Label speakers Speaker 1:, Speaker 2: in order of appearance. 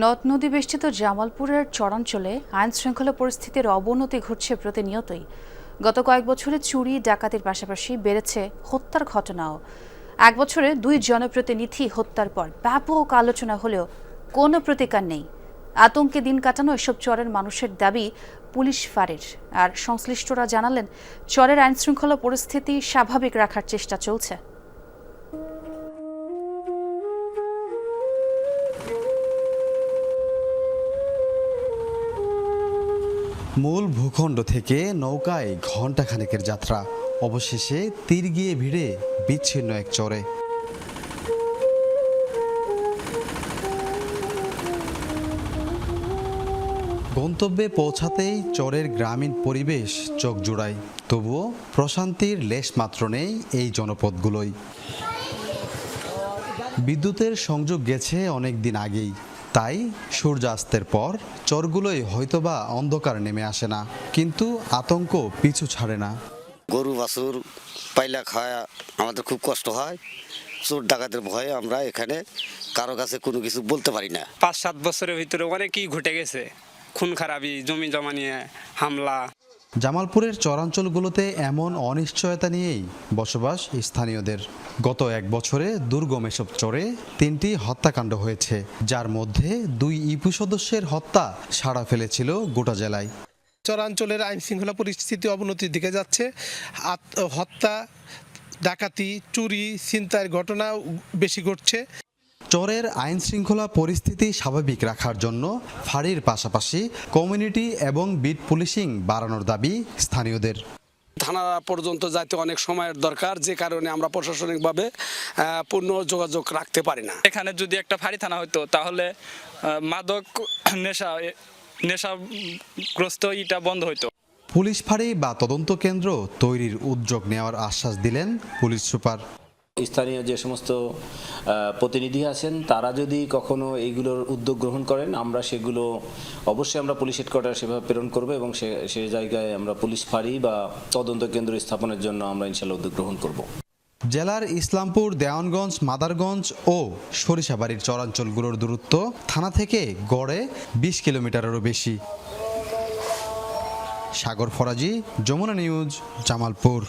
Speaker 1: নদ নদী বেষ্টিত জামালপুরের চরাঞ্চলে আইন শৃঙ্খলা পরিস্থিতির অবনতি ঘটছে প্রতিনিয়তই। গত কয়েক বছরে চুরি, ডাকাতির পাশাপাশি বেড়েছে হত্যার ঘটনাও। এক বছরে দুই জনপ্রতিনিধি হত্যার পর ব্যাপক আলোচনা হলেও কোনো প্রতিকার নেই। আতঙ্কে দিন কাটানো এসব চরের মানুষের দাবি পুলিশ ফাঁড়ির। আর সংশ্লিষ্টরা জানালেন, চরের আইন শৃঙ্খলা পরিস্থিতি স্বাভাবিক রাখার চেষ্টা চলছে।
Speaker 2: মূল ভূখণ্ড থেকে নৌকায় ঘণ্টাখানেকের যাত্রা। অবশেষে তীর গিয়ে ভিড়ে বিচ্ছিন্ন এক চরে। গন্তব্যে পৌঁছাতেই চরের গ্রামীণ পরিবেশ চোখ জুড়ায়। তবুও প্রশান্তির লেশ মাত্র নেই এই জনপদগুলোই বিদ্যুতের সংযোগ গেছে অনেক দিন আগেই। তাই সূর্যাস্তের পর চরগুলোই হয়তোবা অন্ধকার নেমে আসে না কিন্তু আতঙ্ক পিছু ছাড়ে না।
Speaker 3: গরু বাছুর পাইলা খাওয়া আমাদের খুব কষ্ট হয়। চোর ডাকাতের ভয়ে আমরা এখানে কারও কাছে কোনো কিছু বলতে পারি না।
Speaker 4: পাঁচ সাত বছরের ভিতরে অনেকই ঘটে গেছে খুন খারাপি জমি জমা নিয়ে হামলা।
Speaker 2: জামালপুরের চরাঞ্চলগুলোতে এমন অনিশ্চয়তা নিয়েই বসবাস স্থানীয়দের। গত এক বছরে দুর্গম এসব চরে তিনটি হত্যাকাণ্ড হয়েছে, যার মধ্যে দুই ইপু সদস্যের হত্যা সাড়া ফেলেছিল গোটা জেলায়।
Speaker 5: চরাঞ্চলের আইন শৃঙ্খলা পরিস্থিতি অবনতির দিকে যাচ্ছে। হত্যা, ডাকাতি, চুরি, ছিনতাইয়ের ঘটনা বেশি ঘটছে।
Speaker 2: চরের আইন শৃঙ্খলা পরিস্থিতি স্বাভাবিক রাখার জন্য ফাঁড়ির পাশাপাশি কমিউনিটি এবং বিট পুলিশিং বাড়ানোর দাবি স্থানীয়দের।
Speaker 6: থানা পর্যন্ত যাইতে অনেক সময়ের দরকার যে কারণে আমরা প্রশাসনিকভাবে পূর্ণ যোগাযোগ রাখতে পারি না।
Speaker 4: এখানে যদি একটা ফাঁড়ি থানা হতো তাহলে মাদক নেশা নেশাগ্রস্ত ইটা বন্ধ হইতো।
Speaker 2: পুলিশ ফাঁড়ি বা তদন্ত কেন্দ্র তৈরির উদ্যোগ নেওয়ার আশ্বাস দিলেন পুলিশ সুপার।
Speaker 7: স্থানীয় যে সমস্ত প্রতিনিধি আছেন, তারা যদি কখনো এইগুলোর উদ্যোগ গ্রহণ করেন, আমরা সেগুলো অবশ্যই আমরা পুলিশ হেডকোয়ার্টার সেভাবে প্রেরণ করব এবং সে সে জায়গায় আমরা পুলিশ ফাঁড়ি বা তদন্ত কেন্দ্র স্থাপনের জন্য আমরা ইনশাল্লাহ উদ্যোগ গ্রহণ করব।
Speaker 2: জেলার ইসলামপুর, দেওয়ানগঞ্জ, মাদারগঞ্জ ও সরিষাবাড়ির চরাঞ্চলগুলোর দূরত্ব থানা থেকে গড়ে বিশ কিলোমিটারেরও বেশি। সাগর ফরাজি, যমুনা নিউজ, জামালপুর।